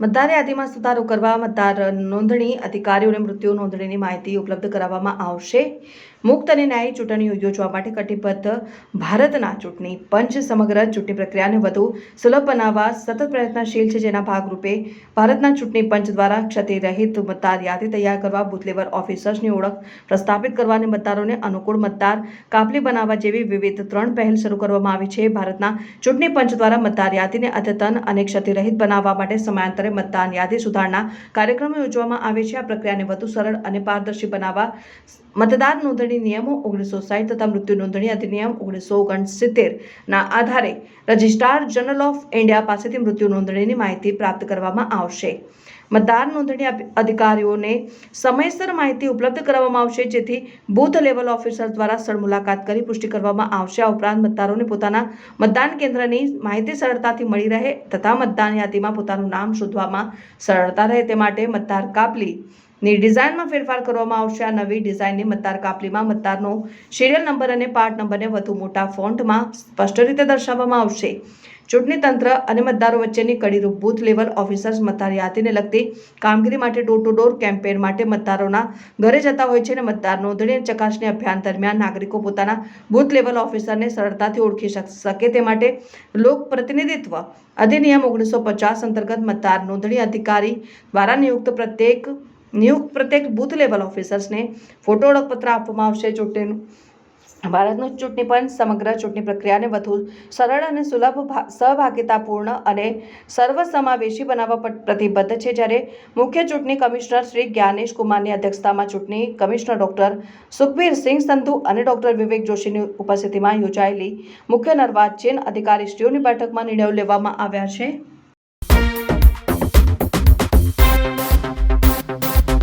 મતદાર યાદીમાં સુધારો કરવા મતદાર નોંધણી અધિકારીઓને મૃત્યુ નોંધણીની માહિતી ઉપલબ્ધ કરાવવામાં આવશે. મુક્ત અને ન્યાયી ચૂંટણીઓ યોજવા માટે કટિબદ્ધ ભારતના ચૂંટણી પંચ સમગ્ર ચૂંટણી પ્રક્રિયાને વધુ સુલભ બનાવવા સતત પ્રયત્નશીલ છે, જેના ભાગરૂપે ભારતના ચૂંટણી પંચ દ્વારા ક્ષતિરહિત મતદાર યાદી તૈયાર કરવા બુથ લેવલ ઓફિસર્સની ઓળખ પ્રસ્થાપિત કરવા અને મતદારોને અનુકૂળ મતદાર કાપલી બનાવવા જેવી વિવિધ ત્રણ પહેલ શરૂ કરવામાં આવી છે. ભારતના ચૂંટણી પંચ દ્વારા મતદાર યાદીને અદ્યતન અને ક્ષતિરહિત બનાવવા માટે સમયાંતરે મતદાન યાદી સુધારણા કાર્યક્રમો યોજવામાં આવે છે. આ પ્રક્રિયાને વધુ સરળ અને પારદર્શી બનાવવા મતદાર નોંધણી નિયમો ઓગણીસો સાહીઠ તથા મૃત્યુ નોંધણી અધિનિયમ ઓગણીસો ઓગણસિત્તેર ના આધારે રજિસ્ટ્રાર જનરલ ઓફ ઇન્ડિયા પાસેથી મૃત્યુ નોંધણીની માહિતી પ્રાપ્ત કરવામાં આવશે. મતદાર નોંધણી અધિકારીઓને સમયસર માહિતી ઉપલબ્ધ કરવામાં આવશે, જેથી બૂથ લેવલ ઓફિસર દ્વારા સ્થળ મુલાકાત કરી પુષ્ટિ કરવામાં આવશે. આ ઉપરાંત મતદારોને પોતાના મતદાન કેન્દ્રની માહિતી સરળતાથી મળી રહે તથા મતદાન યાદીમાં પોતાનું નામ શોધવામાં સરળતા રહે. તે માટે મતદાર કાપલી ની ડિઝાઇનમાં ફેરફાર કરવામાં આવશે. આ નવી ડિઝાઇનની મતદાર કાપલીમાં મતદારનો સિરિયલ નંબર અને પાર્ટ નંબરને વધુ મોટા ફોન્ટમાં સ્પષ્ટ રીતે દર્શાવવામાં આવશે. ચૂંટણી તંત્ર અને મતદારો વચ્ચેની કડીરૂપ બૂથ લેવલ ઓફિસર્સ મતદાર યાદીને લગતી કામગીરી માટે ડોર ટુ ડોર કેમ્પેન માટે મતદારોના ઘરે જતા હોય છે અને મતદાર નોંધણી અને ચકાસણી અભિયાન દરમિયાન નાગરિકો પોતાના બૂથ લેવલ ઓફિસરને સરળતાથી ઓળખી શક- તે માટે લોક પ્રતિનિધિત્વ અધિનિયમ ઓગણીસો પચાસ અંતર્ગત મતદાર નોંધણી અધિકારી દ્વારા નિયુક્ત પ્રત્યેક નિયુક્ત પ્રત્યેક બૂથ લેવલ ઓફિસર્સને ફોટો ઓળખપત્ર આપવામાં આવશે ચૂંટણીનું. ભારતનું ચૂંટણી પંચ સમગ્ર ચૂંટણી પ્રક્રિયાને વધુ સરળ અને સુલભ સહભાગિતાપૂર્ણ અને સર્વસમાવેશી બનાવવા પર, પ્રતિબદ્ધ છે. જ્યારે મુખ્ય ચૂંટણી કમિશનર શ્રી જ્ઞાનેશ કુમારની અધ્યક્ષતામાં ચૂંટણી કમિશનર ડોક્ટર સુખબીર સિંહ સંધુ અને ડોક્ટર વિવેક જોશીની ઉપસ્થિતિમાં યોજાયેલી મુખ્ય નિર્વાચન અધિકારીશ્રીઓની બેઠકમાં નિર્ણયો લેવામાં આવ્યા છે.